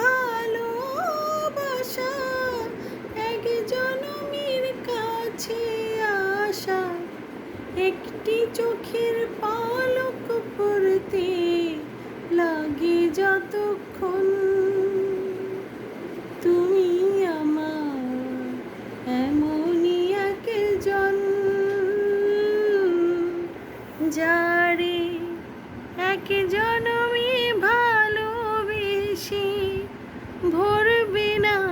ভালোবাসা কাছে আসা, একটি চোখের পালক পড়তে লাগে যতক্ষণ। তুমি আমার এমনই একজন যারে এক ভরবে না।